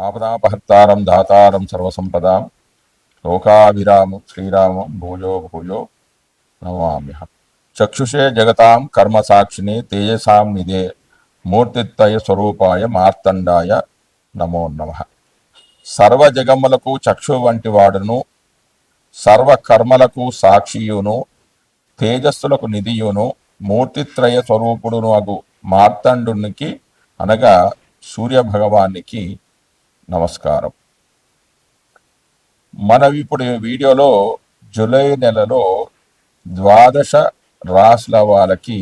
ఆపదాపహర్తారం దాతారం సర్వసంపదాం. లోకాభిరామం శ్రీరామం భూజో భూజో నమామ్యహం. చక్షుషే జగతాం కర్మ సాక్షిని తేజసాం నిదే మూర్తిత్వయ స్వరూపాయ మార్తండాయ నమో నమ. సర్వ జగములకు చక్షు వంటి వాడును సర్వ కర్మలకు సాక్షియును తేజస్సులకు నిధియును మూర్తిత్రయ స్వరూపుడును అగు మార్తండునికి అనగా సూర్య భగవానికి నమస్కారం. మనం ఇప్పుడు ఈ వీడియోలో జూలై నెలలో ద్వాదశ రాసుల వాళ్ళకి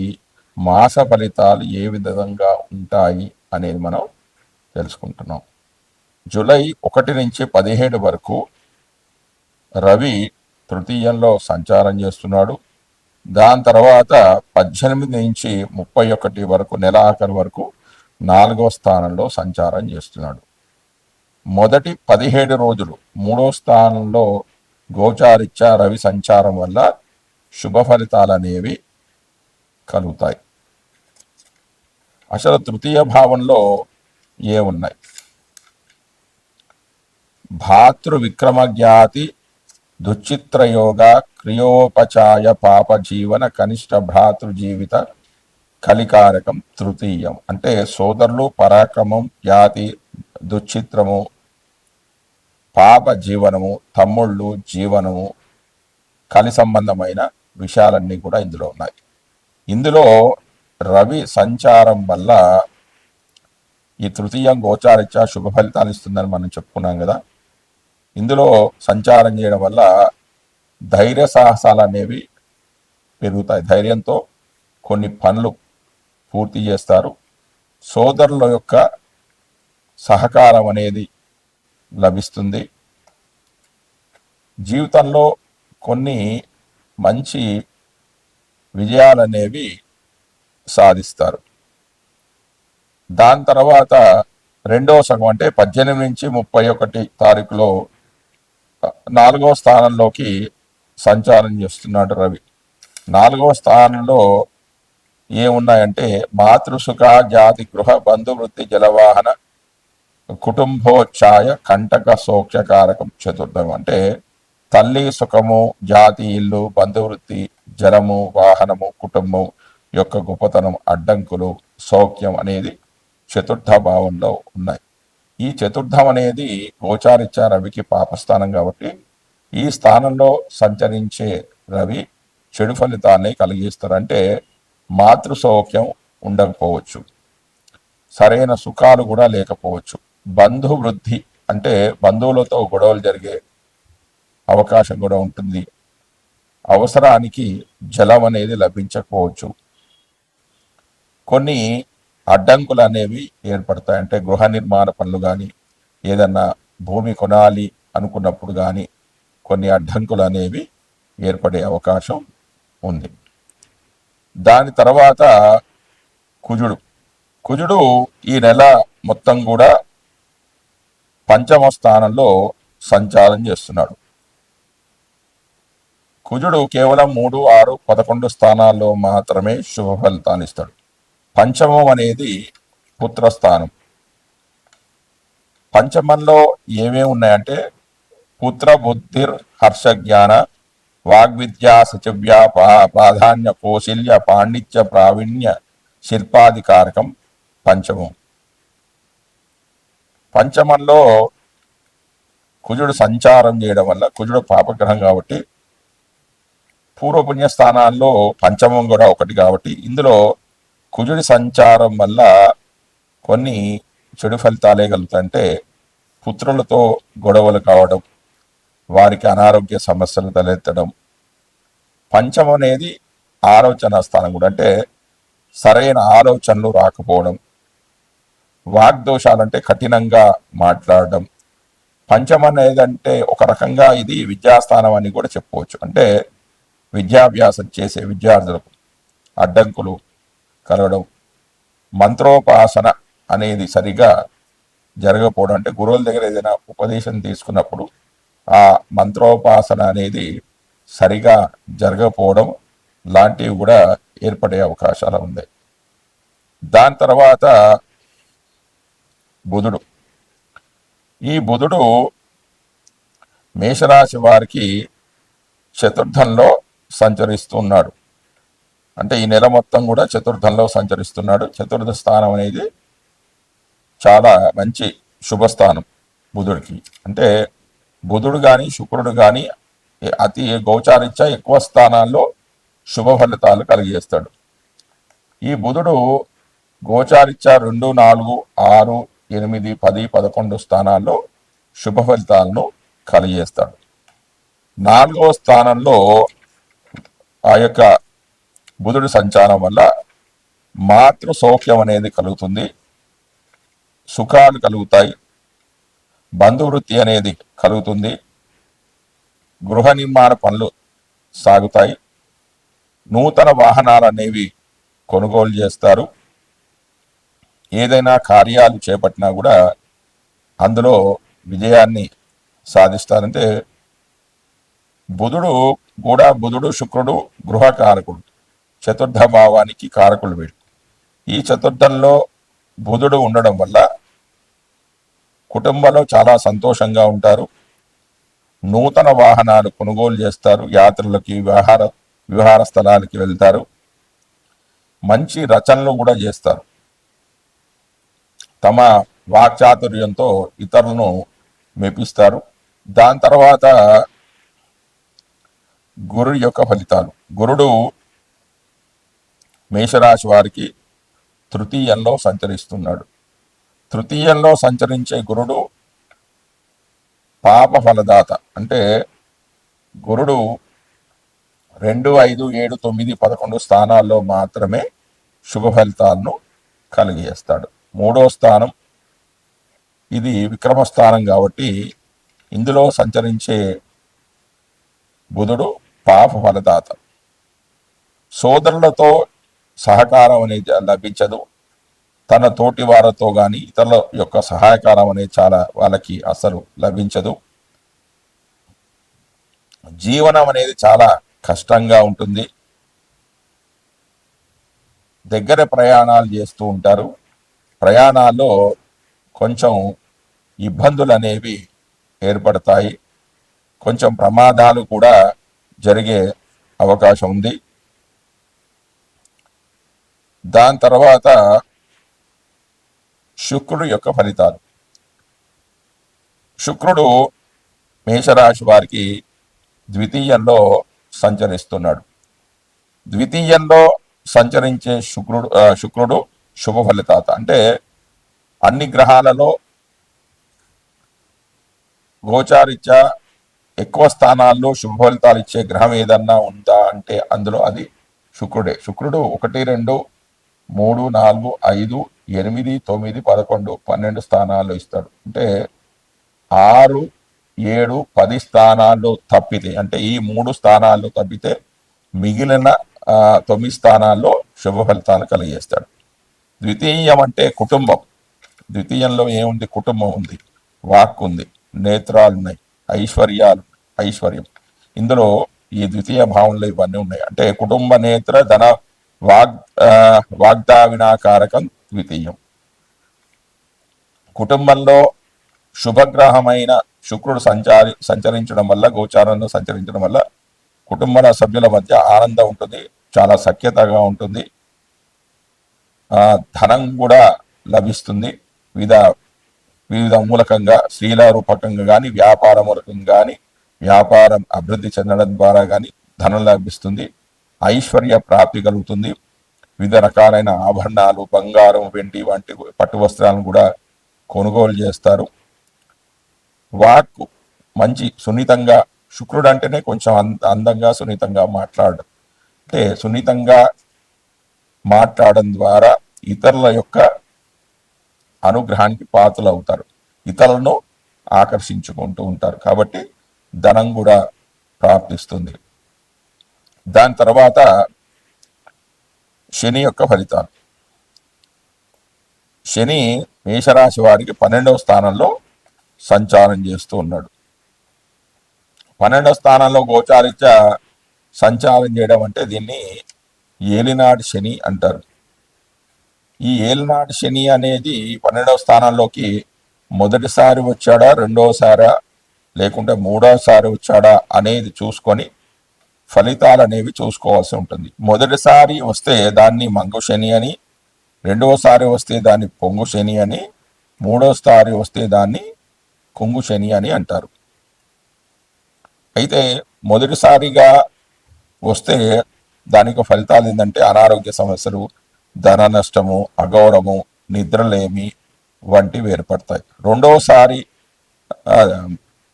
మాస ఫలితాలు ఏ విధంగా ఉంటాయి అనేది మనం తెలుసుకుంటున్నాం. జూలై ఒకటి నుంచి పదిహేడు వరకు రవి తృతీయంలో సంచారం చేస్తున్నాడు. దాని తర్వాత పద్దెనిమిది నుంచి ముప్పై ఒకటి వరకు నెలాఖరు వరకు నాలుగో స్థానంలో సంచారం చేస్తున్నాడు. మొదటి పదిహేడు రోజులు మూడో స్థానంలో గోచారిత్య రవి సంచారం వల్ల శుభ ఫలితాలు అనేవి కలుగుతాయి. అసలు తృతీయ భావంలో ఏ ఉన్నాయి? భాతృ విక్రమ దుచిత్రయోగ క్రియోపచాయ పాప జీవన కనిష్ట భ్రాతృ జీవిత కలికారకం తృతీయం. అంటే సోదరులు పరాక్రమం జాతి దుశ్చిత్రము పాప జీవనము తమ్ముళ్ళు జీవనము కలి సంబంధమైన విషయాలన్నీ కూడా ఇందులో ఉన్నాయి. ఇందులో రవి సంచారం వల్ల ఈ తృతీయం గోచారిత్య శుభ ఫలితాలు ఇస్తుందని మనం చెప్పుకున్నాం కదా. ఇందులో సంచారం చేయడం వల్ల ధైర్య సాహసాలు అనేవి పెరుగుతాయి. ధైర్యంతో కొన్ని పనులు పూర్తి చేస్తారు. సోదరుల యొక్క సహకారం అనేది లభిస్తుంది. జీవితంలో కొన్ని మంచి విజయాలు అనేవి సాధిస్తారు. దాని తర్వాత రెండవ సగం అంటే పద్దెనిమిది నుంచి ముప్పై ఒకటి తారీఖులో నాలుగవ స్థానంలోకి సంచారం చేస్తున్నాడు రవి. నాలుగవ స్థానంలో ఏమున్నాయంటే మాతృసుఖ జాతి గృహ బంధువృత్తి జలవాహన కుటుంబోచ్ఛాయ కంటక సోక్షకారకం చతుర్థం. అంటే తల్లి సుఖము జాతి ఇల్లు బంధువృత్తి జలము వాహనము కుటుంబం యొక్క గొప్పతనం అడ్డంకులు సౌఖ్యం అనేది చతుర్థ భావంలో ఉన్నాయి. ఈ చతుర్థం అనేది గోచారిత్య రవికి పాపస్థానం కాబట్టి ఈ స్థానంలో సంచరించే రవి చెడు ఫలితాన్ని కలిగిస్తారంటే మాతృ సౌఖ్యం ఉండకపోవచ్చు. సరైన సుఖాలు కూడా లేకపోవచ్చు. బంధు వృద్ధి అంటే బంధువులతో గొడవలు జరిగే అవకాశం కూడా ఉంటుంది. అవసరానికి జలం అనేది లభించకపోవచ్చు. కొన్ని అడ్డంకులు అనేవి ఏర్పడతాయి. అంటే గృహ నిర్మాణ పనులు కానీ ఏదన్నా భూమి కొనాలి అనుకున్నప్పుడు కానీ కొన్ని అడ్డంకులు అనేవి ఏర్పడే అవకాశం ఉంది. దాని తర్వాత కుజుడు. కుజుడు ఈ నెల మొత్తం కూడా పంచమ స్థానంలో సంచారం చేస్తున్నాడు. కుజుడు కేవలం మూడు ఆరు పదకొండు స్థానాల్లో మాత్రమే శుభ ఫలితాన్ని ఇస్తాడు. పంచమం అనేది పుత్రస్థానం. పంచమంలో ఏమేమి ఉన్నాయంటే పుత్ర బుద్ధిర్ హర్ష జ్ఞాన వాగ్విద్యా సచివ్య పా- ప్రాధాన్య కౌశల్య పాండిత్య ప్రావీణ్య శిల్పాధికారకం పంచమం. పంచమంలో కుజుడు సంచారం చేయడం వల్ల కుజుడు పాపగ్రహం కాబట్టి పూర్వపుణ్య స్థానాల్లో పంచమం కూడా ఒకటి కాబట్టి ఇందులో కుజుడి సంచారం వల్ల కొన్ని చెడు ఫలితాలే కలుగుతాయంటే పుత్రులతో గొడవలు కావడం వారికి అనారోగ్య సమస్యలు తలెత్తడం. పంచమం అనేది ఆలోచన స్థానం కూడా అంటే సరైన ఆలోచనలు రాకపోవడం. వాగ్దోషాలంటే కఠినంగా మాట్లాడడం. పంచం అనేది అంటే ఒక రకంగా ఇది విద్యాస్థానం అని కూడా చెప్పవచ్చు అంటే విద్యాభ్యాసం చేసే విద్యార్థులకు అడ్డంకులు కలగడం. మంత్రోపాసన అనేది సరిగా జరగకపోవడం. అంటే గురువుల దగ్గర ఏదైనా ఉపదేశం తీసుకున్నప్పుడు ఆ మంత్రోపాసన అనేది సరిగా జరగకపోవడం లాంటివి కూడా ఏర్పడే అవకాశాలు ఉన్నాయి. దాని తర్వాత బుధుడు. ఈ బుధుడు మేషరాశి వారికి చతుర్థంలో సంచరిస్తున్నాడు. అంటే ఈ నెల మొత్తం కూడా చతుర్థంలో సంచరిస్తున్నాడు. చతుర్థ స్థానం అనేది చాలా మంచి శుభస్థానం బుధుడికి. అంటే బుధుడు కానీ శుక్రుడు కానీ అతి గోచారిత్యా ఎక్కువ స్థానాల్లో శుభ ఫలితాలు కలిగేస్తాడు ఈ బుధుడు గోచారిత్య రెండు నాలుగు ఆరు ఎనిమిది పది పదకొండు స్థానాల్లో శుభ ఫలితాలను కలిగేస్తాడు. నాలుగవ స్థానంలో ఆ యొక్క బుధుడి సంచారం వల్ల మాతృ సౌఖ్యం అనేది కలుగుతుంది. సుఖాలు కలుగుతాయి. బంధువృత్తి అనేది కలుగుతుంది. గృహ నిర్మాణ పనులు సాగుతాయి. నూతన వాహనాలు అనేవి కొనుగోలు చేస్తారు. ఏదైనా కార్యాలు చేపట్టినా కూడా అందులో విజయాన్ని సాధిస్తారంటే బుధుడు కూడా బుధుడు శుక్రుడు గృహకారకుడు చతుర్థ భావానికి కారకులు వీడు ఈ చతుర్థంలో బుధుడు ఉండడం వల్ల కుటుంబంలో చాలా సంతోషంగా ఉంటారు. నూతన వాహనాలు కొనుగోలు చేస్తారు. యాత్రలకి విహార విహార స్థలాలకి వెళ్తారు. మంచి రచనలు కూడా చేస్తారు. తమ వాక్చాతుర్యంతో ఇతరులను మెప్పిస్తారు. దాని తర్వాత గురుడు యొక్క ఫలితాలు. గురుడు మేషరాశి వారికి తృతీయంలో సంచరిస్తున్నాడు. తృతీయంలో సంచరించే గురుడు పాప ఫలదాత. అంటే గురుడు రెండు ఐదు ఏడు తొమ్మిది పదకొండు స్థానాల్లో మాత్రమే శుభ ఫలితాలను కలిగజేస్తాడు. మూడో స్థానం. ఇది విక్రమ స్థానం కాబట్టి ఇందులో సంచరించే బుధుడు పాప ఫలదాత. సోదరులతో సహకారం అనేది లభించదు. తన తోటి వారితో కానీ ఇతరుల యొక్క సహాయకారం అనేది చాలా వాళ్ళకి అసలు లభించదు. జీవనం అనేది చాలా కష్టంగా ఉంటుంది. దగ్గర ప్రయాణాలు చేస్తూ ఉంటారు. ప్రయాణాల్లో కొంచెం ఇబ్బందులు అనేవి ఏర్పడతాయి. కొంచెం ప్రమాదాలు కూడా జరిగే అవకాశం ఉంది. దాని తర్వాత శుక్రుడు యొక్క ఫలితాలు. శుక్రుడు మేషరాశి వారికి ద్వితీయంలో సంచరిస్తున్నాడు. ద్వితీయంలో సంచరించే శుక్రుడు శుక్రుడు శుభ ఫలితాత అంటే అన్ని గ్రహాలలో గోచారిత్యా ఎక్కువ స్థానాల్లో శుభ ఫలితాలు ఇచ్చే గ్రహం ఏదన్నా ఉందా అంటే అందులో అది శుక్రుడే. శుక్రుడు ఒకటి రెండు మూడు నాలుగు ఐదు ఎనిమిది తొమ్మిది పదకొండు పన్నెండు స్థానాల్లో ఇస్తాడు. అంటే ఆరు ఏడు పది స్థానాల్లో తప్పితే అంటే ఈ మూడు స్థానాల్లో తప్పితే మిగిలిన తొమ్మిది స్థానాల్లో శుభ ఫలితాలు కలిగేస్తాడు. ద్వితీయం అంటే కుటుంబం. ద్వితీయంలో ఏముంది? కుటుంబం ఉంది. వాక్ ఉంది నేత్రాలు ఉన్నాయి ఐశ్వర్యాలు ఐశ్వర్యం. ఇందులో ఈ ద్వితీయ భావంలో ఇవన్నీ ఉన్నాయి. అంటే కుటుంబ నేత్ర ధన వాగ్ వాగ్దావినాకారకం ద్వితీయం. కుటుంబంలో శుభగ్రహమైన శుక్రుడు సంచారి సంచరించడం వల్ల గోచారంలో సంచరించడం వల్ల కుటుంబ సభ్యుల మధ్య ఆనందం ఉంటుంది. చాలా సఖ్యతగా ఉంటుంది. ధనం కూడా లభిస్తుంది. వివిధ వివిధ మూలకంగా స్త్రీల రూపకంగా కానీ వ్యాపార మూలకంగా కానీ వ్యాపారం అభివృద్ధి చెందడం ద్వారా కానీ ధనం లభిస్తుంది. ఐశ్వర్య ప్రాప్తి కలుగుతుంది. వివిధ రకాలైన ఆభరణాలు బంగారం వెండి వంటి పట్టు వస్త్రాలను కూడా కొనుగోలు చేస్తారు. వాక్ మంచి సున్నితంగా శుక్రుడు అంటేనే కొంచెం అంద అందంగా సున్నితంగా మాట్లాడడం అంటే సున్నితంగా మాట్లాడడం ద్వారా ఇతరుల యొక్క అనుగ్రహానికి పాత్రలు అవుతారు ఇతరులను ఆకర్షించుకుంటూ ఉంటారు. కాబట్టి ధనం కూడా ప్రాప్తిస్తుంది. దాని తర్వాత శని యొక్క ఫలితాలు. శని మేషరాశి వారికి పన్నెండవ స్థానంలో సంచారం చేస్తూ ఉన్నాడు. పన్నెండవ స్థానంలో గోచారిత్య సంచారం చేయడం అంటే దీన్ని ఏలినాడు శని అంటారు. ఈ ఏలినాడు శని అనేది పన్నెండవ స్థానంలోకి మొదటిసారి వచ్చాడా రెండవసారా లేకుంటే మూడోసారి వచ్చాడా అనేది చూసుకొని ఫలితాలు అనేవి చూసుకోవాల్సి ఉంటుంది. మొదటిసారి వస్తే దాన్ని మంగు శని అని రెండవసారి వస్తే దాన్ని పొంగు శని అని మూడోసారి వస్తే దాన్ని కొంగు శని అని అంటారు. అయితే మొదటిసారిగా వస్తే దానికి ఫలితాలు ఏంటంటే అనారోగ్య సమస్యలు ధన నష్టము అగౌరవము నిద్రలేమి వంటివి ఏర్పడతాయి. రెండవసారి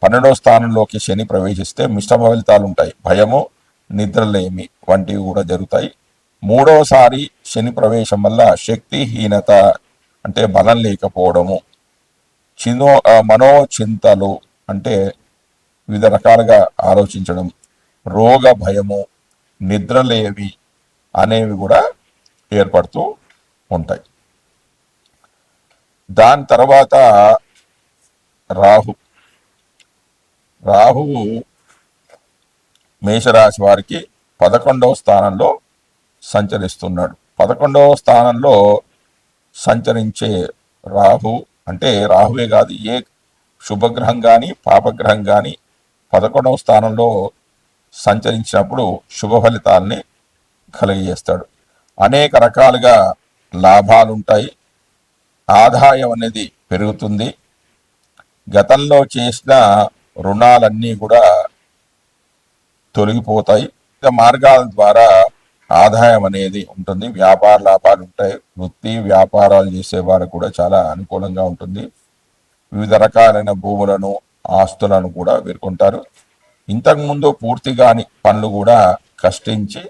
పన్నెండవ స్థానంలోకి శని ప్రవేశిస్తే మిశ్రమ ఫలితాలు ఉంటాయి. భయము నిద్రలేమి వంటివి కూడా జరుగుతాయి. మూడవసారి శని ప్రవేశం వల్ల శక్తిహీనత అంటే బలం లేకపోవడము చినో మనోచింతలు అంటే వివిధ రకాలుగా ఆలోచించడం రోగ భయము నిద్రలేవి అనేవి కూడా ఏర్పడుతూ ఉంటాయి. దాని తర్వాత రాహు. రాహువు మేషరాశి వారికి పదకొండవ స్థానంలో సంచరిస్తున్నాడు. పదకొండవ స్థానంలో సంచరించే రాహు అంటే రాహువే కాదు ఏ శుభగ్రహం కానీ పాపగ్రహం కానీ పదకొండవ స్థానంలో సంచరించినప్పుడు శుభ ఫలితాల్ని కలిగజేస్తాడు. అనేక రకాలుగా లాభాలు ఉంటాయి ఆదాయం అనేది పెరుగుతుంది. గతంలో చేసిన రుణాలన్నీ కూడా తొలగిపోతాయి. మార్గాల ద్వారా ఆదాయం అనేది ఉంటుంది. వ్యాపార లాభాలు ఉంటాయి వృత్తి వ్యాపారాలు చేసే కూడా చాలా అనుకూలంగా ఉంటుంది. వివిధ రకాలైన భూములను ఆస్తులను కూడా వీరుకుంటారు ఇంతకుముందు పూర్తిగాని పనులు కూడా కష్టించి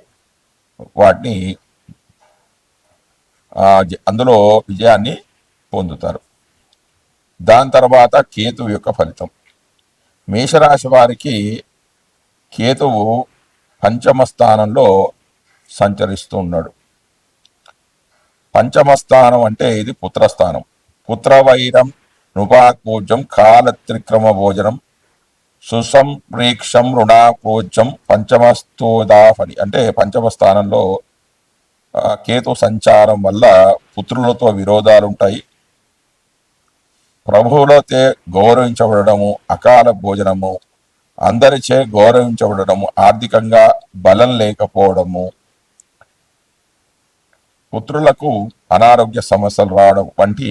వాటిని అందులో విజయాన్ని పొందుతారు. దాని తర్వాత కేతువు యొక్క ఫలితం. మేషరాశి వారికి కేతువు పంచమ స్థానంలో సంచరిస్తూ ఉన్నాడు. పంచమ స్థానం అంటే ఇది పుత్రస్థానం. పుత్రవైరం నృపాకూజం కాలత్రిక్రమ భోజనం సుసంప్రేక్షం రుణాకోచం పంచమస్తోదాఫని అంటే పంచమ స్థానంలో కేతు సంచారం వల్ల పుత్రులతో విరోధాలు ఉంటాయి ప్రభువులతో గౌరవించబడము అకాల భోజనము అందరిచే గౌరవించబడము ఆర్థికంగా బలం లేకపోవడము పుత్రులకు అనారోగ్య సమస్యలు రావడం వంటి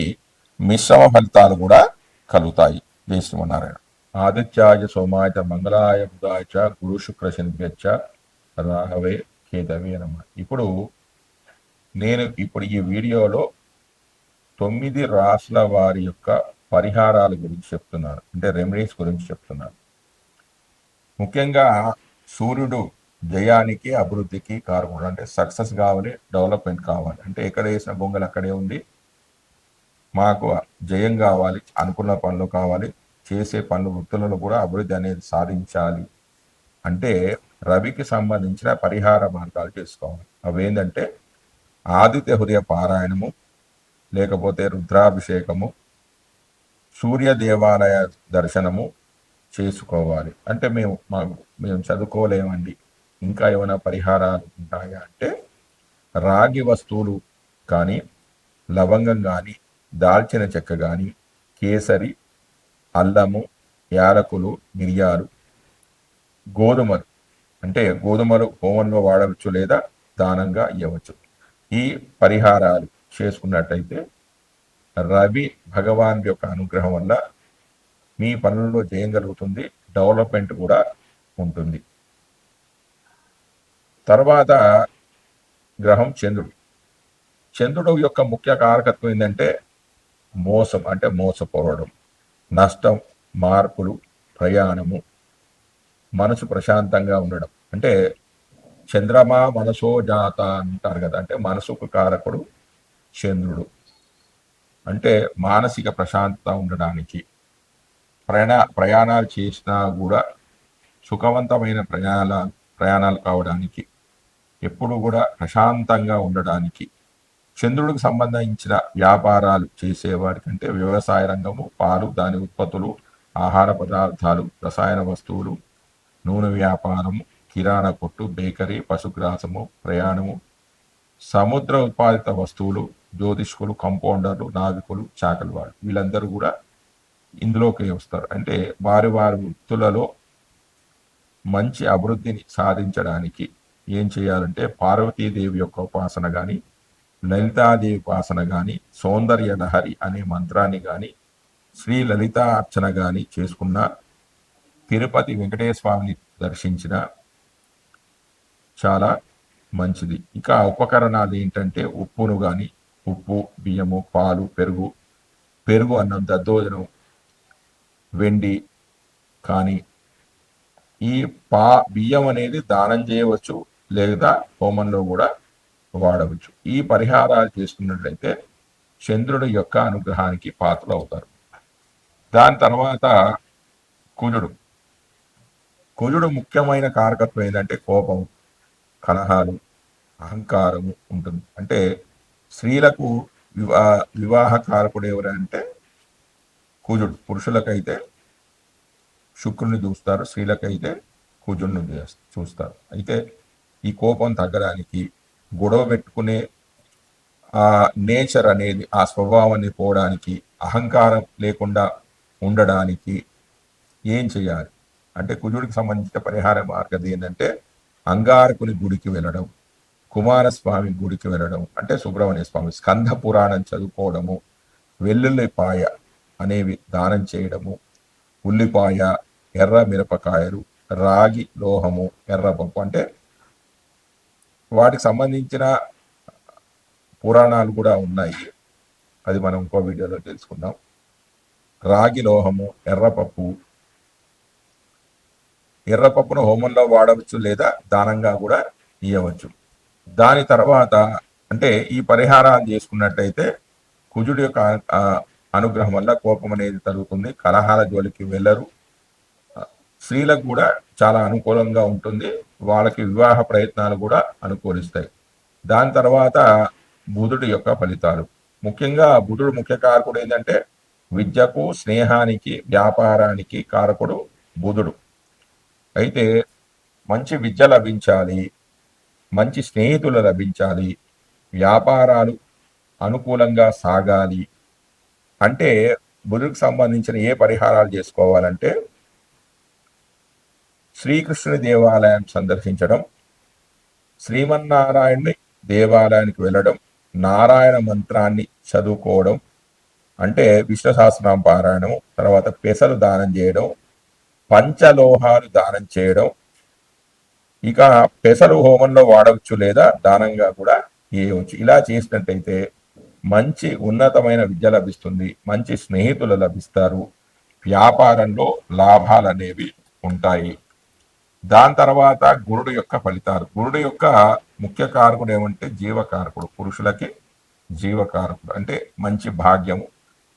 మిశ్రమ ఫలితాలు కూడా కలుగుతాయి. జై శ్రీమన్నారాయణ. ఆదిత్యాయ సోమాయ మంగళాయ బుధాయ చ గురు శుక్ర శనిభ్యచ్చ రాహవే కేతవే నమ. ఇప్పుడు నేను ఇప్పుడు ఈ వీడియోలో తొమ్మిది రాసుల వారి యొక్క పరిహారాల గురించి చెప్తున్నాను. అంటే రెమెడీస్ గురించి చెప్తున్నాను. ముఖ్యంగా సూర్యుడు జయానికి అభివృద్ధికి కారకుడు అంటే సక్సెస్ కావాలి డెవలప్మెంట్ కావాలి. అంటే ఎక్కడ వేసిన బొంగలు అక్కడే ఉంది. మాకు జయం కావాలి అనుకున్న పనులు కావాలి. చేసే పనులు వృత్తులలో కూడా అభివృద్ధి అనేది సాధించాలి. అంటే రవికి సంబంధించిన పరిహార మార్గాలు చేసుకోవాలి. అవి ఏంటంటే ఆదిత్య హృదయ పారాయణము లేకపోతే రుద్రాభిషేకము సూర్య దేవాలయ దర్శనము చేసుకోవాలి. అంటే మేము మాకు మేము చదువుకోలేమండి. ఇంకా ఏమైనా పరిహారాలు ఉంటాయా అంటే రాగి వస్తువులు కానీ లవంగం కానీ దాల్చిన చెక్క కానీ కేసరి అల్లము యాలకులు మిరియాలు గోధుమలు. అంటే గోధుమలు హోమంలో వాడవచ్చు లేదా దానంగా ఇవ్వచ్చు ఈ పరిహారాలు చేసుకున్నట్టయితే రవి భగవాన్ యొక్క అనుగ్రహం వల్ల మీ పనుల్లో జయం కలుగుతుంది డెవలప్మెంట్ కూడా ఉంటుంది. తర్వాత గ్రహం చంద్రుడు. చంద్రుడు యొక్క ముఖ్య కారకత్వం ఏంటంటే మోసం అంటే మోసపోవడం. నష్టం మార్పులు ప్రయాణము మనసు ప్రశాంతంగా ఉండడం. అంటే చంద్రమా మనసో జాత అంటారు కదా అంటే మనసుకు కారకుడు చంద్రుడు. అంటే మానసిక ప్రశాంతత ఉండడానికి ప్రయాణ ప్రయాణాలు చేసినా కూడా సుఖవంతమైన ప్రయాణాల ప్రయాణాలు కావడానికి ఎప్పుడు కూడా ప్రశాంతంగా ఉండడానికి చంద్రుడికి సంబంధించిన వ్యాపారాలు చేసేవారి కంటే వ్యవసాయ రంగము పాలు దాని ఉత్పత్తులు ఆహార పదార్థాలు రసాయన వస్తువులు నూనె వ్యాపారము కిరాణా కొట్టు బేకరీ పశుగ్రాసము ప్రయాణము సముద్ర ఉత్పాదిత వస్తువులు జ్యోతిష్కులు కంపౌండర్లు నావికులు చాకలి వాళ్ళు వీళ్ళందరూ కూడా ఇందులోకి వస్తారు. అంటే వారి వారి వృత్తులలో మంచి అభివృద్ధిని సాధించడానికి ఏం చేయాలంటే పార్వతీదేవి యొక్క ఉపాసన కానీ లలితాదేవి ఉపాసన కానీ సౌందర్య లహరి అనే మంత్రాన్ని కానీ శ్రీ లలితా అర్చన కానీ చేసుకున్న తిరుపతి వెంకటేశ్వర స్వామిని దర్శించిన చాలా మంచిది. ఇంకా ఉపకరణాలు ఏంటంటే ఉప్పును కానీ ఉప్పు బియ్యము పాలు పెరుగు పెరుగు అన్నం దద్దోజనం వెండి కానీ ఈ పా బియ్యం అనేది దానం చేయవచ్చు లేదా హోమంలో కూడా వాడవచ్చు. ఈ పరిహారాలు చేసుకున్నట్లయితే చంద్రుడి యొక్క అనుగ్రహానికి పాత్రలు అవుతారు దాని తర్వాత కుజుడు. కుజుడు ముఖ్యమైన కారకత్వం ఏంటంటే కోపం కలహాలు అహంకారము ఉంటుంది. అంటే స్త్రీలకు వివా వివాహ కారకుడు ఎవరంటే కుజుడు. పురుషులకైతే శుక్రుని చూస్తారు స్త్రీలకైతే కుజుడిని చూస్తారు. అయితే ఈ కోపం తగ్గడానికి గొడవ పెట్టుకునే ఆ నేచర్ అనేది ఆ స్వభావాన్ని పోవడానికి అహంకారం లేకుండా ఉండడానికి ఏం చేయాలి? అంటే కుజుడికి సంబంధించిన పరిహార మార్గం ఏంటంటే అంగారకుని గుడికి వెళ్ళడం కుమారస్వామి గుడికి వెళ్ళడం అంటే సుబ్రహ్మణ్య స్వామి స్కంధ పురాణం చదువుకోవడము వెల్లుల్లిపాయ అనేవి దానం చేయడము ఉల్లిపాయ ఎర్ర మిరపకాయలు రాగి లోహము ఎర్రపప్పు అంటే వాటికి సంబంధించిన పురాణాలు కూడా ఉన్నాయి. అది మనం ఇంకో వీడియోలో తెలుసుకుందాం. రాగి లోహము ఎర్రపప్పు. ఎర్రపప్పును హోమంలో వాడవచ్చు లేదా దానంగా కూడా ఇవ్వవచ్చు దాని తర్వాత అంటే ఈ పరిహారాలు చేసుకున్నట్టయితే కుజుడి యొక్క అనుగ్రహం వల్ల కోపం అనేది తగ్గుతుంది కలహాల జోలికి వెళ్ళరు. స్త్రీలకు కూడా చాలా అనుకూలంగా ఉంటుంది. వాళ్ళకి వివాహ ప్రయత్నాలు కూడా అనుకూలిస్తాయి. దాని తర్వాత బుధుడి యొక్క ఫలితాలు. ముఖ్యంగా బుధుడు ముఖ్య కారకుడు ఏంటంటే విద్యకు స్నేహానికి వ్యాపారానికి కారకుడు బుధుడు. అయితే మంచి విద్య లభించాలి మంచి స్నేహితులు లభించాలి వ్యాపారాలు అనుకూలంగా సాగాలి అంటే బుధుడికి సంబంధించిన ఏ పరిహారాలు చేసుకోవాలంటే శ్రీకృష్ణుని దేవాలయం సందర్శించడం శ్రీమన్నారాయణుని దేవాలయానికి వెళ్ళడం నారాయణ మంత్రాన్ని చదువుకోవడం అంటే విష్ణు సహస్రనామ పారాయణం తర్వాత పెసలు దానం చేయడం పంచలోహాలు దానం చేయడం ఇక పెసలు హోమంలో వాడవచ్చు లేదా దానంగా కూడా చేయవచ్చు. ఇలా చేసినట్టయితే మంచి ఉన్నతమైన విద్య లభిస్తుంది మంచి స్నేహితులు లభిస్తారు వ్యాపారంలో లాభాలు అనేవి ఉంటాయి. దాని తర్వాత గురుడు యొక్క ఫలితాలు. గురుడు యొక్క ముఖ్య కారకుడు ఏమంటే జీవకారకుడు. పురుషులకి జీవకారకుడు. అంటే మంచి భాగ్యము.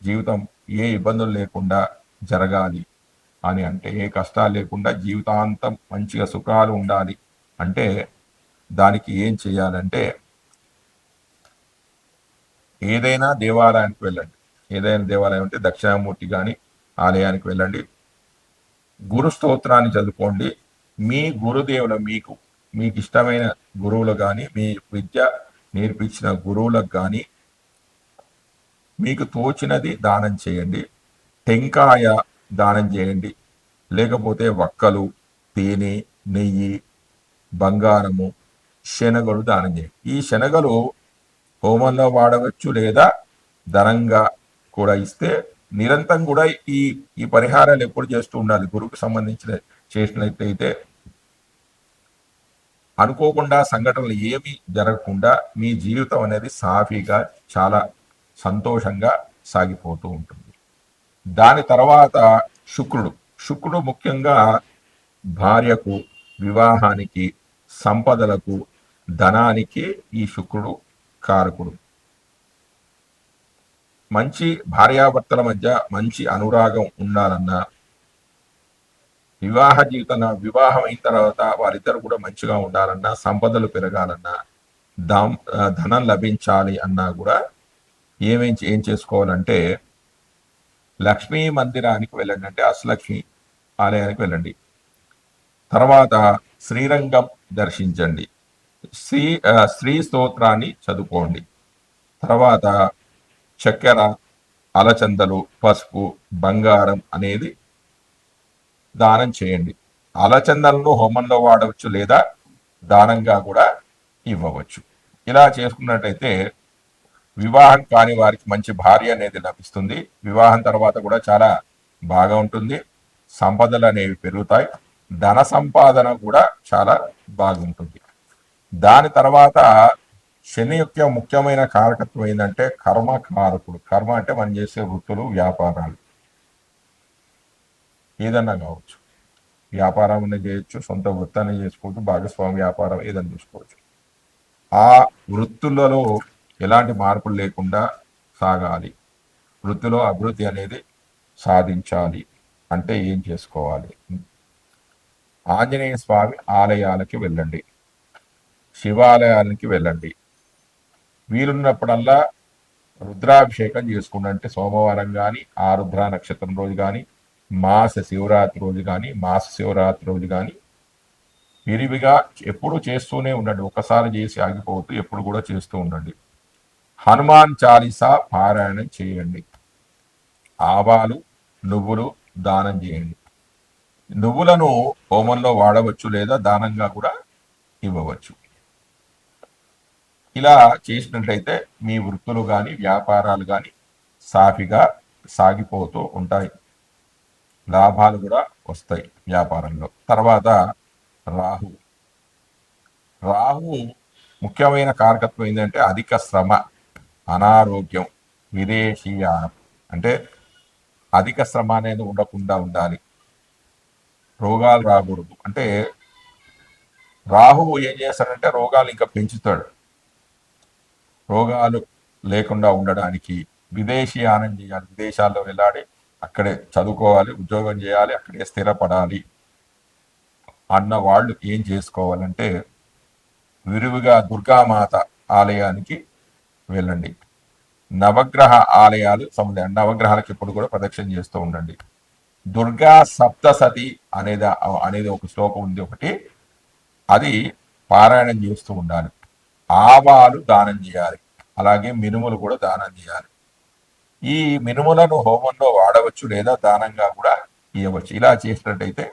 జీవితం ఏ ఇబ్బందులు లేకుండా జరగాలి అని అంటే ఏ కష్టాలు లేకుండా జీవితాంతం మంచిగా సుఖాలు ఉండాలి అంటే దానికి ఏం చేయాలంటే ఏదైనా దేవాలయానికి వెళ్ళండి. ఏదైనా దేవాలయం అంటే దక్షిణామూర్తి కానీ ఆలయానికి వెళ్ళండి. గురు స్తోత్రాన్ని చదువుకోండి. మీ గురుదేవుల మీకు మీకు ఇష్టమైన గురువులు కానీ మీ విద్య నేర్పించిన గురువులకు కానీ మీకు తోచినది దానం చేయండి. టెంకాయ దానం చేయండి. లేకపోతే వక్కలు తేనె నెయ్యి బంగారము శనగలు దానం చేయండి. ఈ శనగలు హోమంలో వాడవచ్చు లేదా ధనంగా కూడా ఇస్తే నిరంతరం కూడా ఈ ఈ పరిహారాలు ఎప్పుడు చేస్తూ ఉండాలి. గురువుకు సంబంధించిన చేసినట్లయితే అనుకోకుండా సంఘటనలు ఏమీ జరగకుండా మీ జీవితం అనేది సాఫీగా చాలా సంతోషంగా సాగిపోతూ ఉంటుంది. దాని తర్వాత శుక్రుడు. శుక్రుడు ముఖ్యంగా భార్యకు వివాహానికి సంపదలకు ధనానికి ఈ శుక్రుడు కారకుడు. మంచి భార్యాభర్తల మధ్య మంచి అనురాగం ఉండాలన్నా వివాహ జీవితం వివాహం అయిన తర్వాత వారిద్దరు కూడా మంచిగా ఉండాలన్నా సంపదలు పెరగాలన్నా దాం ధనం లభించాలి అన్నా కూడా ఏమేం ఏం చేసుకోవాలంటే లక్ష్మీ మందిరానికి వెళ్ళండి అంటే అష్టలక్ష్మి ఆలయానికి వెళ్ళండి. తర్వాత శ్రీరంగం దర్శించండి. శ్రీ శ్రీ స్తోత్రాన్ని చదువుకోండి. తర్వాత చక్కెర అలచందలు పసుపు బంగారం అనేది దానం చేయండి. అలచందలను హోమంలో వాడవచ్చు లేదా దానంగా కూడా ఇవ్వవచ్చు. ఇలా చేసుకున్నట్టయితే వివాహం కాని వారికి మంచి భార్య అనేది లభిస్తుంది. వివాహం తర్వాత కూడా చాలా బాగా ఉంటుంది. సంపదలు అనేవి పెరుగుతాయి. ధన సంపాదన కూడా చాలా బాగుంటుంది. దాని తర్వాత శని యొక్క ముఖ్యమైన కారకత్వం ఏంటంటే కర్మ కారకుడు కర్మ అంటే మనం చేసే వృత్తులు వ్యాపారాలు. ఏదన్నా కావచ్చు. వ్యాపారం చేయొచ్చు సొంత వృత్తాన్ని చేసుకోవచ్చు భాగస్వామి వ్యాపారం ఏదైనా చూసుకోవచ్చు. ఆ వృత్తులలో ఎలాంటి మార్పులు లేకుండా సాగాలి. వృత్తిలో అభివృద్ధి అనేది సాధించాలి. అంటే ఏం చేసుకోవాలి? ఆంజనేయ స్వామి ఆలయాలకి వెళ్ళండి. శివాలయాలకి వెళ్ళండి. వీలున్నప్పుడల్లా రుద్రాభిషేకం చేసుకుంటే అంటే సోమవారం కానీ ఆరుద్ర నక్షత్రం రోజు కానీ మాస శివరాత్రి రోజు కానీ మాస శివరాత్రి రోజు కానీ విరివిగా ఎప్పుడు చేస్తూనే ఉండండి. ఒకసారి చేసి ఆగిపోతూ ఎప్పుడు కూడా చేస్తూ ఉండండి. హనుమాన్ చాలీసా పారాయణం చేయండి. ఆవాలు నువ్వులు దానం చేయండి. నువ్వులను హోమంలో వాడవచ్చు లేదా దానంగా కూడా ఇవ్వవచ్చు. ఇలా చేసినట్లయితే మీ వృత్తులు కానీ వ్యాపారాలు కానీ సాఫీగా సాగిపోతూ ఉంటాయి. లాభాలు కూడా వస్తాయి వ్యాపారంలో. తర్వాత రాహు. రాహు ముఖ్యమైన కారకత్వం ఏంటంటే అధిక శ్రమ అనారోగ్యం విదేశీయానం అంటే అధిక శ్రమ అనేది ఉండకుండా ఉండాలి. రోగాలు రాకూడదు. అంటే రాహువు ఏం చేస్తాడంటే రోగాలు ఇంకా పెంచుతాడు. రోగాలు లేకుండా ఉండడానికి విదేశీ ఆనందం చేయాలి విదేశాల్లో వెళ్ళాడి అక్కడే చదువుకోవాలి ఉద్యోగం చేయాలి అక్కడే స్థిరపడాలి. అన్న వాళ్ళు ఏం చేసుకోవాలంటే విరివిగా దుర్గామాత ఆలయానికి వెళ్ళండి. నవగ్రహ ఆలయాలు సముదాయం నవగ్రహాలకు ఎప్పుడు కూడా ప్రదక్షిణ చేస్తూ ఉండండి. దుర్గా సప్తసతి అనేది అనేది ఒక శ్లోకం ఉంది ఒకటి. అది పారాయణం చేస్తూ ఉండాలి. ఆవాలు దానం చేయాలి. అలాగే మినుములు కూడా దానం చేయాలి. ఈ మినుములను హోమంలో వాడవచ్చు లేదా దానంగా కూడా ఇవ్వచ్చు ఇలా చేసినట్టయితే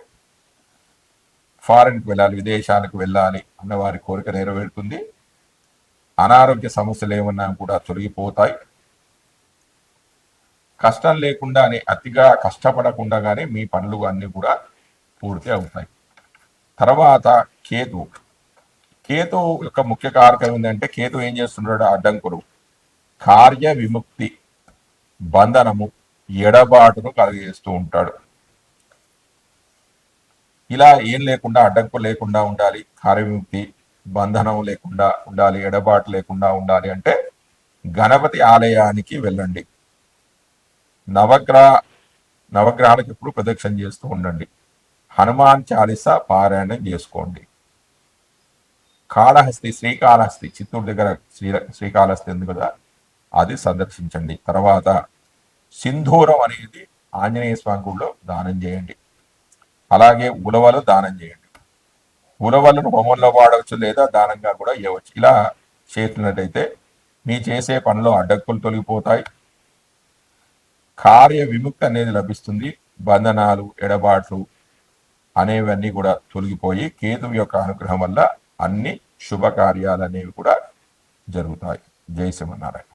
ఫారెన్కి వెళ్ళాలి విదేశాలకు వెళ్ళాలి అన్న వారి కోరిక నెరవేరుతుంది. అనారోగ్య సమస్యలు ఏమన్నా కూడా తొలగిపోతాయి. కష్టం లేకుండానే అతిగా కష్టపడకుండానే మీ పనులు అన్నీ కూడా పూర్తి అవుతాయి. తర్వాత కేతు. కేతు యొక్క ముఖ్య కారకం ఏంటంటే కేతు ఏం చేస్తున్నాడు అడ్డంకులు. కార్య విముక్తి. బంధనము ఎడబాటును కలిగజేస్తూ ఉంటాడు. ఇలా ఏం లేకుండా అడ్డంకు లేకుండా ఉండాలి. కార్యముక్తి బంధనం లేకుండా ఉండాలి ఎడబాటు లేకుండా ఉండాలి అంటే గణపతి ఆలయానికి వెళ్ళండి. నవగ్రహ నవగ్రహాలకు ఎప్పుడు ప్రదక్షిణ చేస్తూ ఉండండి. హనుమాన్ చాలీస పారాయణం చేసుకోండి. కాళహస్తి శ్రీకాళహస్తి చిత్తూరు దగ్గర శ్రీ శ్రీకాళహస్తి ఉంది కదా అది సందర్శించండి. తర్వాత సింధూరం అనేది ఆంజనేయ స్వామి గుడిలో దానం చేయండి. అలాగే ఉలవలు దానం చేయండి. ఉలవలను హోమంలో వాడవచ్చు లేదా దానంగా కూడా ఇవ్వచ్చు ఇలా చేసినట్టయితే మీ చేసే పనిలో అడ్డక్కులు తొలగిపోతాయి. కార్య విముక్తి అనేది లభిస్తుంది. బంధనాలు ఎడబాట్లు అనేవన్నీ కూడా తొలగిపోయి కేతువు యొక్క అనుగ్రహం వల్ల అన్ని శుభకార్యాలు అనేవి కూడా జరుగుతాయి. జై శ్రీమన్నారాయణ.